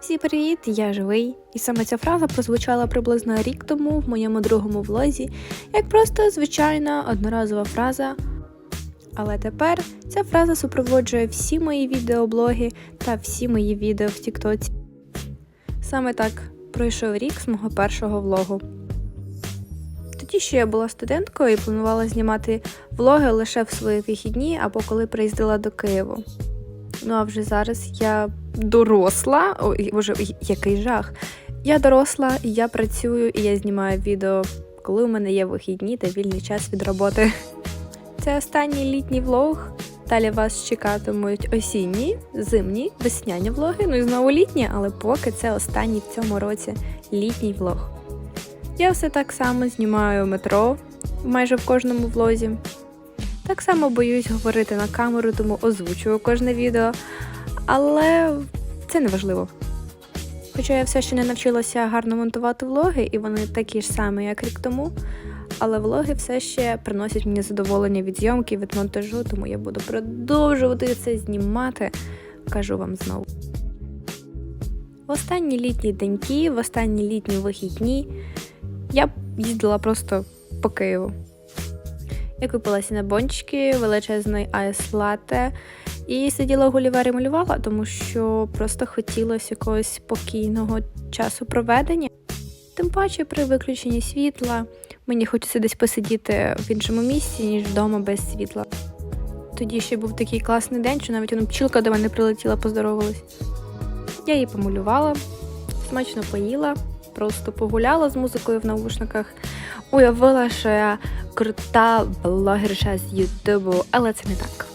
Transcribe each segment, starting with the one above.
Всі привіт, я живий. І саме ця фраза прозвучала приблизно рік тому в моєму другому влозі, як просто звичайна одноразова фраза. Але тепер ця фраза супроводжує всі мої відеоблоги та всі мої відео в Тіктоці. Саме так пройшов рік з мого першого влогу. Тоді ще я була студенткою і планувала знімати влоги лише в свої вихідні або коли приїздила до Києву. Ну а вже зараз я доросла. Ой, боже, який жах. Я доросла, я працюю, і я знімаю відео, коли у мене є вихідні та вільний час від роботи. Це останній літній влог. Далі вас чекатимуть осінні, зимні, весняні влоги, ну і знову літні, але поки це останній в цьому році літній влог. Я все так само знімаю метро майже в кожному влозі. Так само боюсь говорити на камеру, тому озвучую кожне відео. Але це не важливо. Хоча я все ще не навчилася гарно монтувати влоги, і вони такі ж самі, як рік тому. Але влоги все ще приносять мені задоволення від зйомки, від монтажу, тому я буду продовжувати це знімати. Кажу вам знову. В останні літні деньки, в останні літні вихідні я їздила просто по Києву. Я купила сінабончики, величезний айс лате і сиділа в Гулівері малювала, тому що просто хотілося якогось спокійного часу проведення. Тим паче при виключенні світла мені хочеться десь посидіти в іншому місці, ніж вдома без світла. Тоді ще був такий класний день, що навіть вона пчілка до мене прилетіла, поздоровалась. Я її помалювала, смачно поїла, просто погуляла з музикою в наушниках, уявила, що я крута блогерша з Ютубу, але це не так.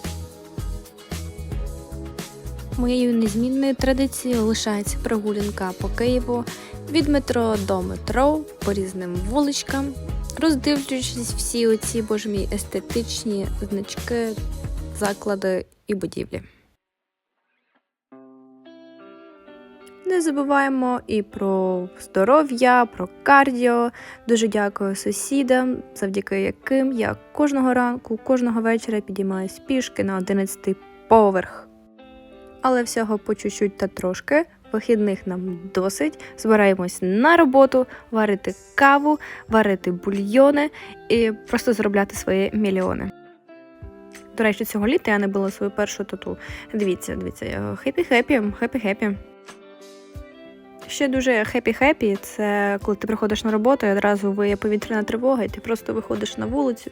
Моєю незмінною традицією лишається прогулянка по Києву від метро до метро по різним вуличкам, роздивлюючись всі оці боже мій естетичні значки, заклади і будівлі. Не забуваємо і про здоров'я, про кардіо. Дуже дякую сусідам, завдяки яким я кожного ранку, кожного вечора підіймаюсь пішки на 11 поверх. Але всього по чуть-чуть та трошки. Вихідних нам досить. Збираємось на роботу, варити каву, варити бульйони і просто заробляти свої мільйони. До речі, цього літа я не була свою першу тату. Дивіться, дивіться, хеппі-хеппі, хеппі-хеппі. Ще дуже хеппі-хеппі це коли ти приходиш на роботу і одразу виє повітряна тривога, і ти просто виходиш на вулицю.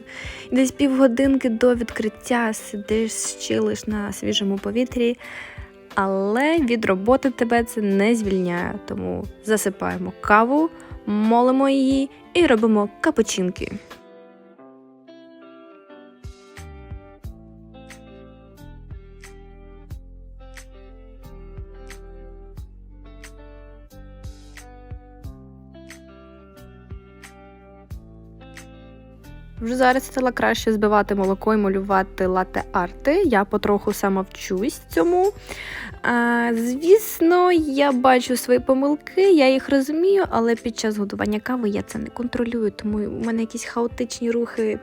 І десь півгодинки до відкриття сидиш, чилиш на свіжому повітрі. Але від роботи тебе це не звільняє, тому засипаємо каву, молимо її і робимо капучинки. Вже зараз стало краще збивати молоко і малювати лате-арти. Я потроху сама вчусь цьому. А, Звісно, я бачу свої помилки, я їх розумію, але під час готування кави я це не контролюю, тому у мене якісь хаотичні рухи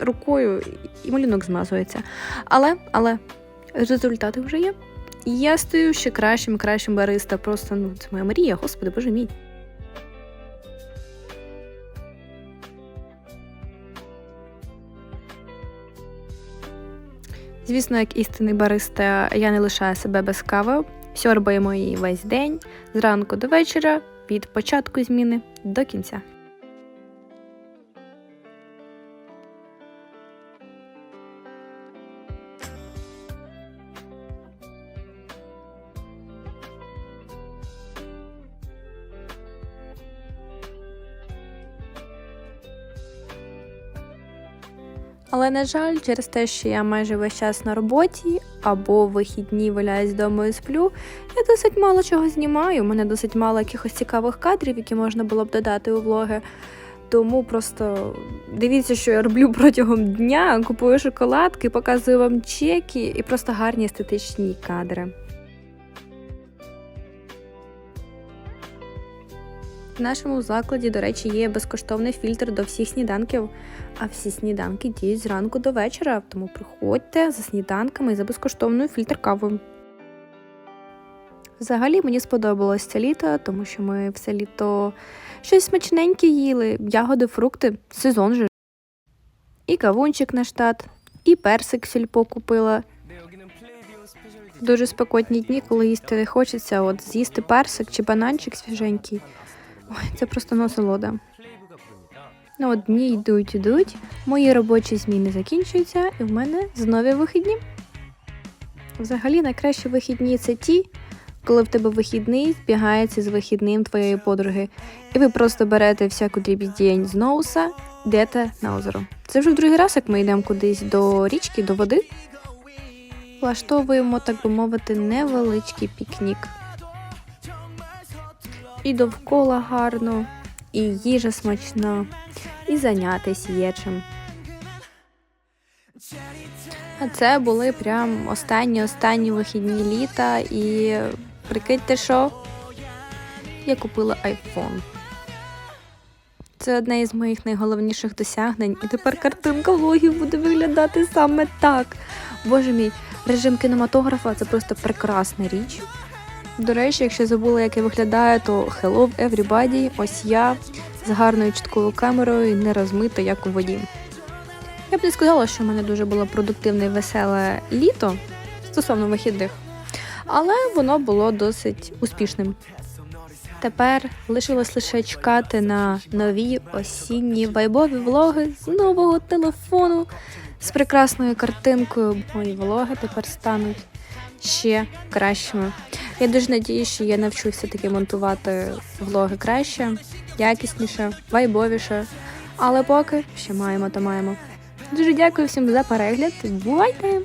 рукою і малюнок змазується. Але, але результати вже є. Я стою ще кращим, кращим бариста. Просто ну це моя мрія, господи, боже мій. Звісно, як істинний бариста, я не лишаю себе без кави. Сьорбаємо її весь день зранку до вечора, від початку зміни до кінця. Але, на жаль, через те, що я майже весь час на роботі або вихідні валяюсь вдома і сплю, я досить мало чого знімаю. У мене досить мало якихось цікавих кадрів, які можна було б додати у влоги. Тому просто дивіться, що я роблю протягом дня, купую шоколадки, показую вам чеки і просто гарні естетичні кадри. В нашому закладі, до речі, є безкоштовний фільтр до всіх сніданків, а всі сніданки діють зранку до вечора, тому приходьте за сніданками і за безкоштовною фільтр кавою. Взагалі мені сподобалось це літо, тому що ми все літо щось смачненьке їли, ягоди, фрукти, сезон же. І кавунчик на штат, і персик сільпо купила. Дуже спекотні дні, коли їсти не хочеться, от з'їсти персик чи бананчик свіженький. Ой, це просто насолода. Ну, от дні йдуть, йдуть, мої робочі зміни закінчуються, і в мене знову вихідні. Взагалі, найкращі вихідні це ті, коли в тебе вихідний збігається з вихідним твоєї подруги, і ви просто берете всяку дрібіздінь з ноуса, йдете на озеро. Це вже в другий раз, як ми йдемо кудись до річки, до води. Влаштовуємо, так би мовити, невеличкий пікнік. І довкола гарно, і їжа смачна, і зайнятися є чим. А це були прям останні останні вихідні літа, і прикиньте, що я купила iPhone. Це одне із моїх найголовніших досягнень, і тепер картинка влогів буде виглядати саме так. Боже мій, режим кінематографа це просто прекрасна річ. До речі, якщо забула, як я виглядаю, то hello everybody, ось я з гарною чіткою камерою не розмита, як у воді. Я б не сказала, що в мене дуже було продуктивне і веселе літо стосовно вихідних, але воно було досить успішним. Тепер лишилось лише чекати на нові осінні вайбові влоги з нового телефону з прекрасною картинкою. Мої влоги тепер стануть ще кращими. Я дуже надію, що я навчуся таки монтувати влоги краще, якісніше, вайбовіше. Але поки ще маємо, то маємо. Дуже дякую всім за перегляд. Бувайте!